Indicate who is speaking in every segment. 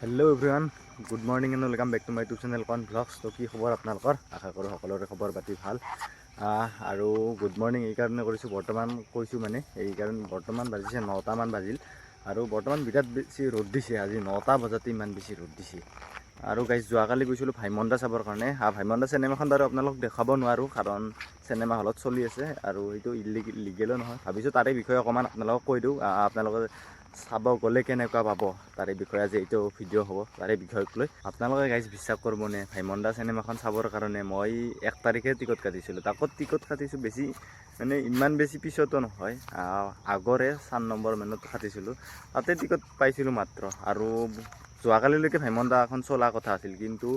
Speaker 1: Hello' everyone good morning and welcome back to my YouTube channel Kon vlogs তো কি খবৰ আপোনালোকৰ? আশা কৰোঁ সকলোৰে খবৰ পাতি ভাল। আৰু গুড মৰ্ণিং এইকাৰণে কৰিছোঁ। বৰ্তমান কৈছোঁ মানে এইকাৰণে বৰ্তমান বাজিছে নটামান বাজিল। আৰু বৰ্তমান বিৰাট বেছি ৰ'দ দিছে। আজি নটা বজাতে ইমান বেছি ৰ'দ দিছে। আৰু গাইজ যোৱাকালি গৈছিলোঁ ভাইমন্দা চাবৰ কাৰণে। আহ, ভাইমন্দা চিনেমাখন বাৰু আপোনালোক দেখাব নোৱাৰোঁ কাৰণ চিনেমা হলত চলি আছে। আৰু সেইটো ইলিগেল লিগেলো নহয়। ভাবিছোঁ তাৰে বিষয়ে অকণমান আপোনালোকক কৈ দিওঁ। আপোনালোকে চাব গ'লে কেনেকুৱা পাব তাৰে বিষয়ে আজি এইটো ভিডিঅ' হ'ব তাৰে বিষয়ক লৈ। আপোনালোকে গাইজ বিশ্বাস কৰিবনে ভাইমন্দা চিনেমাখন চাবৰ কাৰণে মই এক তাৰিখে টিকট কাটিছিলোঁ। তাকো টিকট কাটিছোঁ বেছি মানে ইমান বেছি পিছতো নহয় আগৰে চাৰ নম্বৰ মানত কাটিছিলোঁ। তাতে টিকট পাইছিলোঁ মাত্ৰ। আৰু যোৱাকালিলৈকে ভাইমন্দা এখন চলা কথা আছিল কিন্তু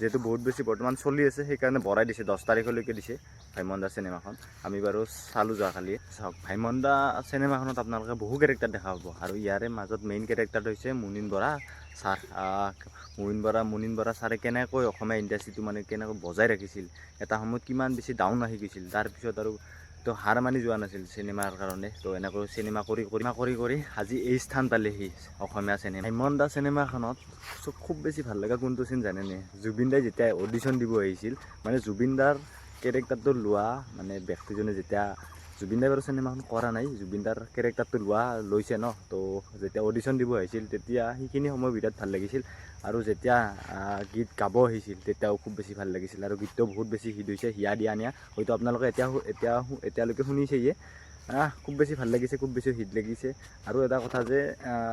Speaker 1: যিহেতু বহুত বেছি বৰ্তমান চলি আছে, সেইকাৰণে বঢ়াই দিছে, দহ তাৰিখলৈকে দিছে ভাইমন্দা চিনেমাখন। আমি বাৰু চালোঁ যোৱাকালি। চাওক, ভাইমন্দা চিনেমাখনত আপোনালোকে বহু কেৰেক্টাৰ দেখা পাব। আৰু ইয়াৰে মাজত মেইন কেৰেক্টাৰটো হৈছে মুনিন বৰা। ছাৰ মুনিন বৰা মুনিন বৰা ছাৰে কেনেকৈ অসমীয়া ইণ্ডাষ্ট্ৰীটো মানে কেনেকৈ বজাই ৰাখিছিল, এটা সময়ত কিমান বেছি ডাউন আহি গৈছিল তাৰপিছত আৰু তো হাৰ মানি যোৱা নাছিল চিনেমাৰ কাৰণে। তো এনেকৈ চিনেমা কৰি কৰি কৰি কৰি আজি এই স্থান পালেহি অসমীয়া চিনেমা। হিমন্দা চিনেমাখনত চব খুব বেছি ভালো লগা। কোনটো চিন জানেনে? জুবিন দাই যেতিয়া অডিশ্যন দিব আহিছিল মানে জুবিন দাৰ কেৰেক্টাৰটো লোৱা মানে ব্যক্তিজনে যেতিয়া জুবিন দাই বাৰু চিনেমাখন কৰা নাই। জুবিন দাৰ কেৰেক্টাৰটো লোৱা লৈছে ন। তো যেতিয়া অডিশ্যন দিব আহিছিল তেতিয়া সেইখিনি সময় বিৰাট ভালো লাগিছিল। আৰু যেতিয়া গীত গাব আহিছিল তেতিয়াও খুব বেছি ভালো লাগিছিল। আৰু গীতটো বহুত বেছি হিট হৈছে হিয়া দিয়া নিয়া। হয়তো আপোনালোকে এতিয়া এতিয়া এতিয়ালৈকে শুনিছেয়ে আহ, খুব বেছি ভালো লাগিছে খুব বেছি হিট লাগিছে। আৰু এটা কথা যে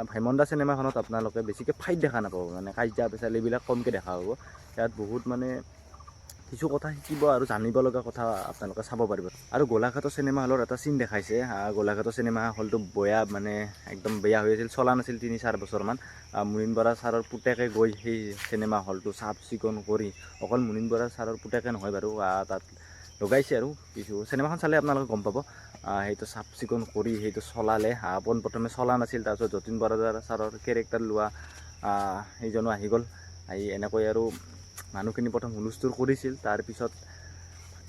Speaker 1: ভাইমন্দা চিনেমাখনত আপোনালোকে বেছিকৈ ফাইট দেখা নাপাব। মানে কাজিয়া পেচাল এইবিলাক কমকৈ দেখা পাব। ইয়াত বহুত মানে কিছু কথা শিকিব আৰু জানিব লগা কথা আপোনালোকে চাব পাৰিব। আৰু গোলাঘাটৰ চিনেমা হলৰ এটা চিন দেখাইছে। গোলাঘাটৰ চিনেমা হলটো বেয়া মানে একদম বেয়া হৈ আছিল চলা নাছিল তিনি চাৰি বছৰমান। মুনীন বৰা ছাৰৰ পুতেকে গৈ সেই চিনেমা হলটো চাফ চিকুণ কৰি অকল মুনীন বৰা ছাৰৰ পুতেকে নহয় বাৰু তাত লগাইছে আৰু কিছু। চিনেমাখন চালে আপোনালোকে গম পাব। সেইটো চাফ চিকুণ কৰি সেইটো চলালে পোনপ্ৰথমে চলা নাছিল তাৰপিছত যতীন বৰা ছাৰৰ কেৰেক্টাৰ লোৱা সেইজনো আহি গ'ল। আহি এনেকৈ আৰু মানুহখিনি প্ৰথম হুলস্থুল কৰিছিল তাৰপিছত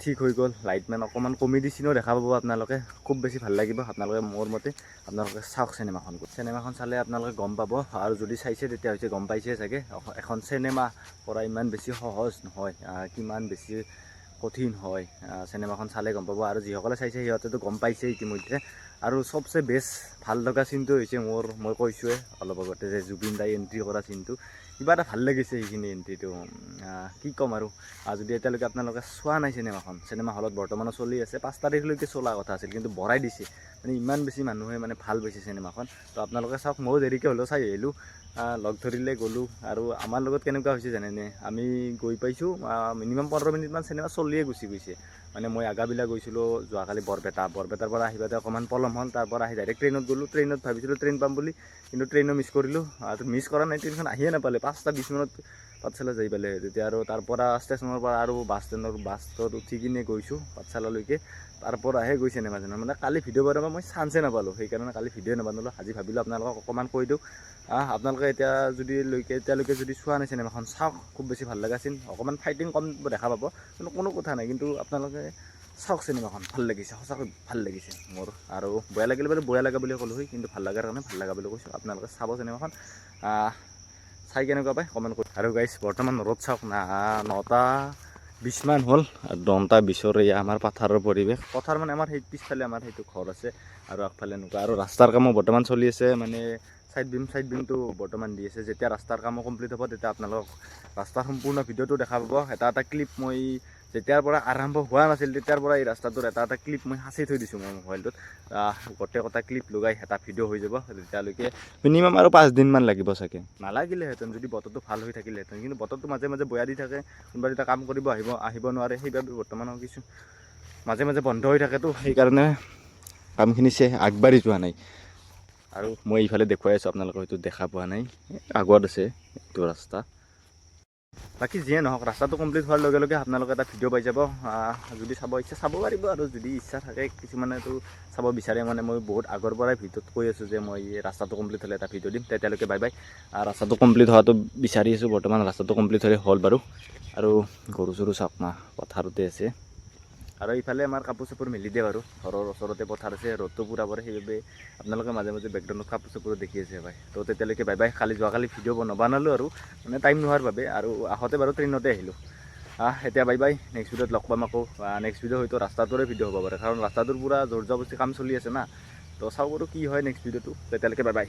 Speaker 1: ঠিক হৈ গ'ল। লাইটমেন অকণমান কমেডি চিনো দেখা পাব আপোনালোকে। খুব বেছি ভাল লাগিব আপোনালোকে মোৰ মতে। আপোনালোকে চাওক চিনেমাখন। চিনেমাখন চালে আপোনালোকে গম পাব। আৰু যদি চাইছে তেতিয়া হৈছে গম পাইছে চাগে। এখন চিনেমা কৰা ইমান বেছি সহজ নহয়। কিমান বেছি কঠিন হয়। চিনেমাখন চালে গম পাব। আৰু যিসকলে চাইছে সিহঁতেতো গম পাইছে ইতিমধ্যে। আৰু চবচে বেষ্ট ভালো লগা চিনটো হৈছে মোৰ, মই কৈছোঁৱে অলপ আগতে যে জুবিন দাই এণ্ট্ৰি কৰা চিনটো কিবা এটা ভালো লাগিছে সেইখিনি এণ্ট্ৰিটো কি ক'ম আৰু। যদি এতিয়ালৈকে আপোনালোকে চোৱা নাই চিনেমাখন চিনেমা হলত বৰ্তমানো চলি আছে। পাঁচ তাৰিখলৈকে চলা কথা আছিল, কিন্তু বঢ়াই দিছে। মানে ইমান বেছি মানুহে মানে ভালো পাইছে চিনেমাখন তো আপোনালোকে চাওক, ময়ো দেৰিকৈ হ'লেও চাই আহিলোঁ। লগ ধৰিলে গ'লোঁ। আৰু আমাৰ লগত কেনেকুৱা হৈছে জানেনে? আমি গৈ পাইছোঁ মিনিমাম পোন্ধৰ মিনিটমান চিনেমা চলিয়ে গুচি গৈছে। মানে মই আগাবিলা গৈছিলোঁ, যোৱাকালি বৰপেটা। বৰপেটাৰ পৰা আহিবাতে অকণমান পলম হ'ল, তাৰ পৰা আহি ডাইৰেক্ট ট্ৰেইনত গ'লোঁ। ট্ৰেইনত ভাবিছিলোঁ ট্ৰেইন পাম বুলি, কিন্তু ট্ৰেইনো মিছ কৰিলোঁ। আৰু মিছ কৰা নাই ট্ৰেইনখন আহিয়ে নাপালে। পাঁচটা বিছ মিনিট পাঠশালা যাই পালে। তেতিয়া আৰু তাৰ পৰা ষ্টেচনৰ পৰা আৰু বাছ ষ্টেণ্ডৰ বাছত উঠি কিনে গৈছোঁ পাঠশালালৈকে। তাৰ পৰাহে গৈ চিনেমা মানে কালি ভিডিঅ' বনাব মই চান্সে নাপালোঁ। সেইকাৰণে কালি ভিডিঅ' নবনালোঁ আজি ভাবিলোঁ আপোনালোকক অকণমান কৈ দিওঁ। আপোনালোকে এতিয়া যদি লৈকে, এতিয়ালৈকে যদি চোৱা নাই চিনেমাখন, চাওক। খুব বেছি ভালো লগা চিন। অকণমান ফাইটিং কম দেখা পাব। কিন্তু কোনো কথা নাই। কিন্তু আপোনালোকে চাওক চিনেমাখন। ভালো লাগিছে। সঁচাকৈ ভালো লাগিছে মোৰ। আৰু বেয়া লাগিলে বাৰু বেয়া লগা বুলি ক'লোঁ হয় কিন্তু ভালো লগাৰ কাৰণে ভালো লগা বুলি কৈছোঁ। আপোনালোকে চাব চিনেমাখন। চাই কেনেকুৱা পায়? কমেণ্ট কৰি আৰু গাইছ বৰ্তমান ৰ'দ চাওক না, নটা বিছমান হ'ল। আৰু দহটা বিছৰ এয়া আমাৰ পথাৰৰ পৰিৱেশ। পথাৰ মানে আমাৰ সেই পিছফালে আমাৰ সেইটো ঘৰ আছে। আৰু আগফালে এনেকুৱা। আৰু ৰাস্তাৰ কামো বৰ্তমান চলি আছে। মানে ছাইড বিম চাইড বিমটো বৰ্তমান দি আছে। যেতিয়া ৰাস্তাৰ কামো কমপ্লিট হ'ব, তেতিয়া আপোনালোকক ৰাস্তাৰ সম্পূৰ্ণ ভিডিঅ'টো দেখা পাব এটা এটা ক্লিপ মই যেতিয়াৰ পৰা আৰম্ভ হোৱা নাছিল, তেতিয়াৰ পৰা এই ৰাস্তাটোৰ এটা এটা ক্লিপ মই সাঁচি থৈ দিছোঁ মোৰ মোবাইলটোত গোটেই কটা ক্লিপ লগাই এটা ভিডিঅ' হৈ যাব, তেতিয়ালৈকে মিনিমাম আৰু পাঁচদিনমান লাগিব চাগে। নালাগিলেহেঁতেন, যদি বতৰটো ভালো হৈ থাকিলেহেঁতেন, কিন্তু বতৰটো মাজে মাজে বেয়া দি থাকে, কোনোবা যেতিয়া কাম কৰিব আহিব আহিব নোৱাৰে, সেইবাবে বৰ্তমানো কিছু মাজে মাজে বন্ধ হৈ থাকেতো, সেইকাৰণে কামখিনি চে আগবাঢ়ি যোৱা নাই। আৰু মই এইফালে দেখুৱাই আছোঁ আপোনালোকে হয়তো দেখা পোৱা নাই আগত আছে এইটো ৰাস্তা। বাকী যিয়ে নহওক, ৰাস্তাটো কমপ্লিট হোৱাৰ লগে লগে আপোনালোকে এটা ভিডিঅ' পাই যাব। যদি চাব ইচ্ছা, চাব পাৰিব আৰু যদি ইচ্ছা থাকে, কিছুমানেতো চাব বিচাৰে মানে মই বহুত আগৰ পৰাই ভিডিঅ'ত কৈ আছোঁ যে মই ৰাস্তাটো কমপ্লিট হ'লে এটা ভিডিঅ' দিম। তেতিয়ালৈকে বাই বাই ৰাস্তাটো কমপ্লিট হোৱাটো বিচাৰি আছোঁ। বৰ্তমান ৰাস্তাটো কমপ্লিট হ'লে হ'ল বাৰু। আৰু গৰু চৰু চাওক না পথাৰতে আছে। আৰু ইফালে আমাৰ কাপোৰ চাপোৰ মেলি দিয়ে বাৰু ঘৰৰ ওচৰতে পথাৰ আছে, ৰ'দটো পূৰা পৰে, সেইবাবে আপোনালোকে মাজে মাজে বেকগ্ৰাউণ্ডত কাপোৰ চাপোৰ দেখি আছে বাই তো তেতিয়ালৈকে বাই বাই কালি যোৱাকালি ভিডিঅ' নবনালোঁ আৰু মানে টাইম নোহোৱাৰ বাবে। আৰু আহোঁতে বাৰু ট্ৰেইনতে আহিলোঁ। আহ, এতিয়া বাই বাই নেক্সট ভিডিঅ'ত লগ পাম আকৌ। নেক্সট ভিডিঅ' হয়তো ৰাস্তাটোৰে ভিডিঅ' হ'ব পাৰে। কাৰণ ৰাস্তাটোৰ পূৰা জোৰ জবস্তি কাম চলি আছে না। তো চাওঁ বাৰু কি হয় নেক্সট ভিডিঅ'টো তেতিয়ালৈকে বাই বাই